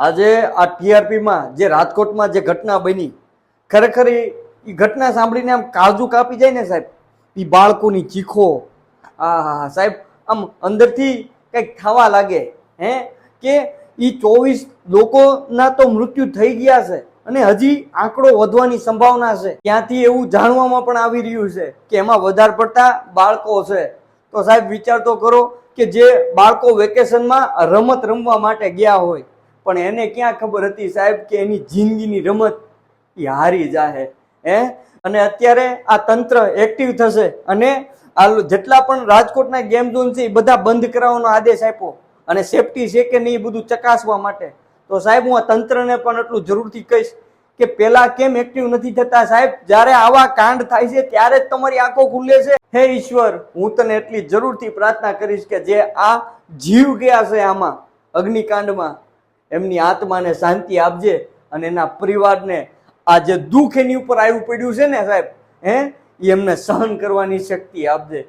આજે આ ટીઆરપીમાં જે રાજકોટમાં જે ઘટના બની, ખરેખર એ ઘટના સાંભળીને આમ કાજુ કાપી જાય ને સાહેબ. એ બાળકોની ચીખો. આ હા સાહેબ, આમ અંદરથી કંઈક થવા લાગે, હે? કે એ ચોવીસ લોકોના તો મૃત્યુ થઈ ગયા છે અને હજી આંકડો વધવાની સંભાવના છે. ત્યાંથી એવું જાણવામાં પણ આવી રહ્યું છે કે એમાં વધારે પડતા બાળકો છે. તો સાહેબ, વિચાર તો કરો કે જે બાળકો વેકેશનમાં રમત રમવા માટે ગયા હોય પણ એને ક્યાં ખબર હતી સાહેબ કે એની જિંદગીની રમત એ હારી જાહે, હે? અને અત્યારે આ તંત્ર એક્ટિવ થશે અને આ જેટલા પણ રાજકોટના ગેમ ઝોન છે એ બધા બંધ કરાવવાનો આદેશ આપ્યો અને સેફટી છે કે નહીં બધું ચકાસવા માટે. તો સાહેબ હું આ તંત્રને પણ એટલું જરૂરથી કહીશ કે પેલા કેમ એક્ટિવ નથી થતા સાહેબ? જ્યારે આવા કાંડ થાય છે ત્યારે જ તમારી આંખો ખુલે છે. હે ઈશ્વર, હું તને એટલી જરૂરથી પ્રાર્થના કરીશ કે જે આ જીવ ગયા છે આમાં અગ્નિકાંડમાં એમની આત્માને શાંતિ આપજે અને એના પરિવારને આ જે દુઃખ એની ઉપર આવ્યું પડ્યું છે ને સાહેબ, હે? એમને સહન કરવાની શક્તિ આપજે.